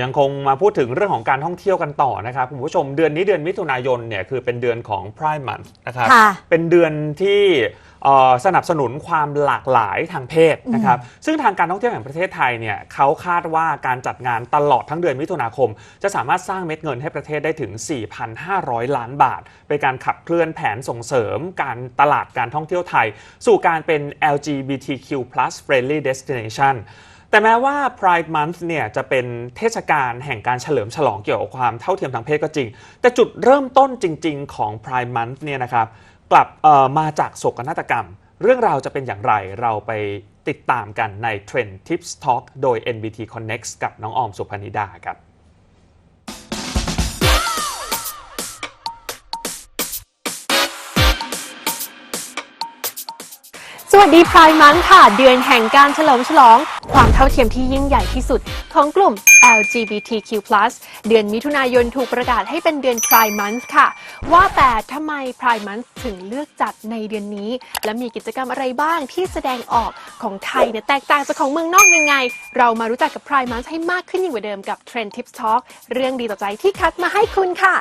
ยังคงมาพูดถึงเรื่องของการท่องเที่ยวกันต่อนะครับคุณผู้ชมเดือนนี้เดือนมิถุนายนเนี่ยคือเป็นเดือนของ Pride Month นะครับค่ะเป็นเดือนที่เอ่อสนับสนุนความหลากหลายทางเพศนะครับซึ่งทางการท่องเที่ยวแห่งประเทศไทยเนี่ยเขาคาดว่าการจัดงานตลอดทั้งเดือนมิถุนาคม จะสามารถสร้างเม็ดเงินให้ประเทศได้ถึง 4,500 ล้านบาท เป็นการขับเคลื่อนแผนส่งเสริมการตลาดการท่องเที่ยวไทย สู่การเป็น LGBTQ+ friendly destination แต่แม้ว่า Pride Month เนี่ยจะเป็นเทศกาลแห่งการเฉลิมฉลองเกี่ยวกับความเท่าเทียมทางเพศก็จริง แต่จุดเริ่มต้นจริง ๆ ของ Pride Month เนี่ยนะครับกลับมาจากโศกนาฏกรรม เรื่องราวจะเป็นอย่างไรเราไปติดตามกันใน Trend Tips Talk โดย NBT Connect กับน้องออมสุพนิดาครับ สวัสดีพรายมันค่ะ เดือนแห่งการเฉลิมฉลอง ความเท่าเทียมที่ยิ่งใหญ่ที่สุด ของกลุ่ม LGBTQ+ เดือนมิถุนายนถูกประกาศให้เป็นเดือน Pride Month ค่ะ ว่าแต่ทำไม Pride Month ถึงเลือกจัดในเดือนนี้ และมีกิจกรรมอะไรบ้างที่แสดงออกของไทยเนี่ยแตกต่างจากของเมืองนอกยังไง เรามารู้จักกับ Pride Month ให้มากขึ้นยิ่งกว่าเดิมกับ Trend Tips Talk เรื่องดีต่อใจที่คัดมาให้คุณค่ะ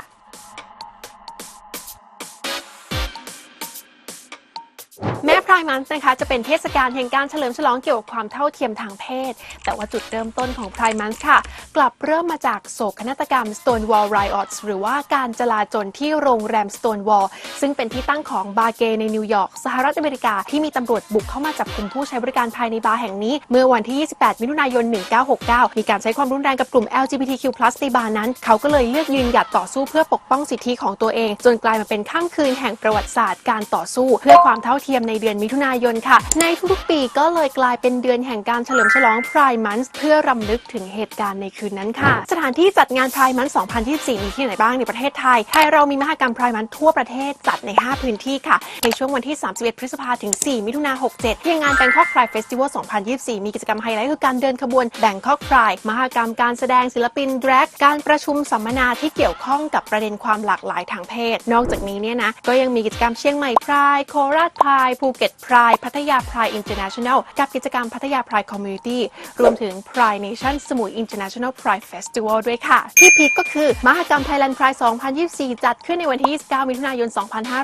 แม้พรายมันนะคะจะเป็นเทศกาลแห่งการเฉลิมฉลองเกี่ยวกับความเท่าเทียมทางเพศ แต่ว่าจุดเริ่มต้นของพรายมันค่ะ กลับเริ่มมาจากโศกนาฏกรรม Stonewall Riots หรือว่าการจลาจลที่โรงแรม Stonewall ซึ่งเป็นที่ตั้งของบาร์เกในนิวยอร์กสหรัฐอเมริกาที่มีตำรวจบุกเข้ามาจับกลุ่มผู้ใช้บริการภายในบาร์แห่งนี้ เมื่อวันที่ 28 มิถุนายน 1969 มีการใช้ความรุนแรงกับกลุ่ม LGBTQ+ ในบาร์นั้น เขาก็เลยเลือกยืนหยัดต่อสู้เพื่อปกป้องสิทธิของตัวเอง จนกลายมาเป็นค่ำคืนแห่งประวัติศาสตร์การต่อสู้ เพื่อความเท่าเทียมในเดือนมิถุนายนค่ะ ในทุกๆปีก็เลยกลายเป็นเดือนแห่งการเฉลิมฉลอง Pride Month เพื่อรำลึกถึงเหตุการณ์ในคืนนั้นค่ะ สถานที่จัดงาน Pride Month 2024 มีที่ไหนบ้างในประเทศไทย ไทยเรามีมหกรรม Pride Month ทั่วประเทศจัดใน 5 พื้นที่ค่ะ ในช่วงวันที่ 31 พฤษภาถึง 4 มิถุนา67 ที่งาน Bangkok Pride Festival 2024 มีกิจกรรมไฮไลท์คือการเดินขบวน Bangkok Pride มหกรรมการแสดงศิลปิน drag การประชุมสัมมนาที่เกี่ยวข้องกับประเด็นความหลากหลายทางเพศ นอกจากนี้เนี่ยนะก็ยังมีกิจกรรมเชียงใหม่ Pride โคราช Pride ภูเก็ต Pride พัทยา Pride International กับกิจกรรมพัทยา Pride Community รวมถึง Pride Nation สมุย International Pride Festival ด้วยค่ะ ที่พีคก็คือ มหกรรม Thailand Pride 2024 จัดขึ้นในวันที่ 29 มิถุนายน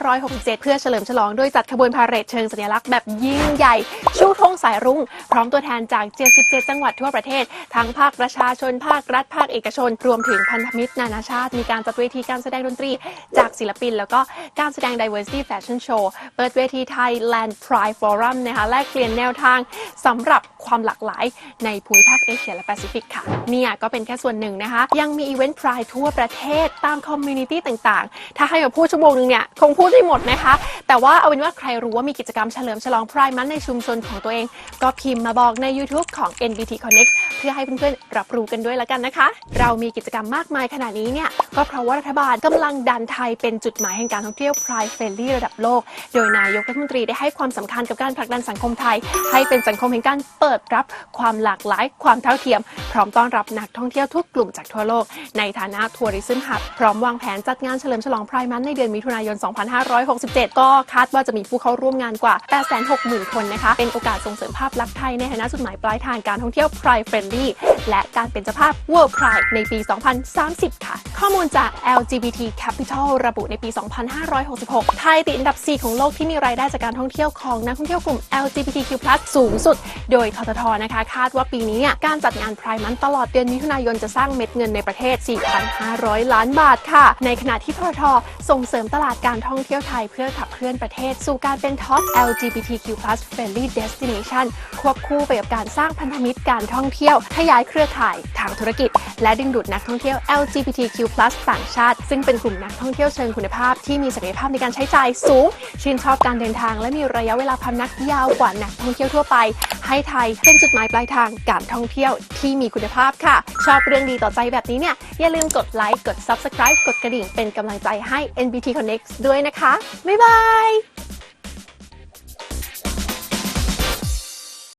2567 เพื่อเฉลิมฉลองโดยจัดขบวนพาเหรดเชิงสัญลักษณ์แบบยิ่งใหญ่ ชูธงสายรุ้ง พร้อมตัวแทนจาก 77 จังหวัดทั่วประเทศ ทั้งภาคประชาชน ภาครัฐ ภาคเอกชน รวมถึงพันธมิตรนานาชาติ มีการจัดเวทีการแสดงดนตรี จากศิลปิน แล้วก็การแสดง diversity fashion show เปิดเวที Thailand Pride Forum นะคะแลกเปลี่ยนแนวทางสำหรับความหลากหลายในภูมิภาคเอเชียและแปซิฟิกค่ะ เนี่ยก็เป็นแค่ส่วนหนึ่งนะคะ ยังมีอีเวนต์ Pride ทั่วประเทศตามคอมมูนิตี้ต่างๆ ถ้าให้มาพูดชั่วโมงนึงเนี่ยคงพูดได้หมดนะคะ แต่ว่าเอาเป็นว่าใครรู้ว่ามีกิจกรรมเฉลิมฉลอง Pride มันในชุมชนของตัวเอง ก็พิมพ์มาบอกใน YouTube ของ NBT Connect เพื่อให้เพื่อนๆรับรู้กันด้วยและกันนะคะ เรามีกิจกรรมมากมายขนาดนี้เนี่ยก็เพราะว่ารัฐบาลกำลังดันไทยเป็นจุดหมายแห่งการท่องเที่ยว Pride Friendly ระดับโลก โดยนายกรัฐมนตรีได้ให้ความความสำคัญกับการผลักดันสังคมไทย ให้เป็นสังคมแห่งการเปิดรับความหลากหลาย ความเท่าเทียม พร้อมต้อนรับนักท่องเที่ยวทุกกลุ่มจากทั่วโลก ในฐานะทัวริซึมหับพร้อมวางแผนจัดงานเฉลิมฉลองไพร์มันในเดือนมิถุนายน 2567 ก็คาดว่าจะมีผู้เข้าร่วมงานกว่า 860,000 คนนะคะ เป็นโอกาสส่งเสริมภาพลักษณ์ไทยในฐานะจุดหมายปลายทางการท่องเที่ยว Pride Friendly และการเป็นเจ้าภาพ World Pride ในปี 2030 ค่ะ ข้อมูลจาก LGBT Capital ระบุในปี 2566 ไทยติดอันดับ 4 ของโลกที่มีรายได้จากการท่องเที่ยวของนักท่องเที่ยวกลุ่ม LGBTQ+ สูงสุด โดยทททนะคะ คาดว่าปีนี้เนี่ยการจัดงาน Pride มันตลอดเดือนมิถุนายนจะสร้างเม็ดเงินในประเทศ 4,500 ล้านบาทค่ะ ในขณะที่ทททส่งเสริมตลาดการท่องเที่ยวไทยเพื่อขับเคลื่อนประเทศ สู่การเป็น Top LGBTQ+ friendly destination ควบคู่ไปกับการสร้างพันธมิตรการท่องเที่ยวขยายเครือข่ายทางธุรกิจ และดึงดูดนักท่องเที่ยว LGBTQ+ ต่างชาติ ซึ่งเป็นกลุ่มนักท่องเที่ยวเชิงคุณภาพที่มีศักยภาพในการใช้จ่ายสูง ชื่นชอบการเดินทางและมีระยะเวลาพำนักยาวกว่านักท่องเที่ยวทั่วไป ให้ไทยเป็นจุดหมายปลายทางการท่องเที่ยวที่มีคุณภาพค่ะ ชอบเรื่องดีต่อใจแบบนี้เนี่ย อย่าลืมกดไลค์กด Subscribe กดกระดิ่งเป็นกำลังใจให้ NBT Connect ด้วยนะคะ บ๊ายบาย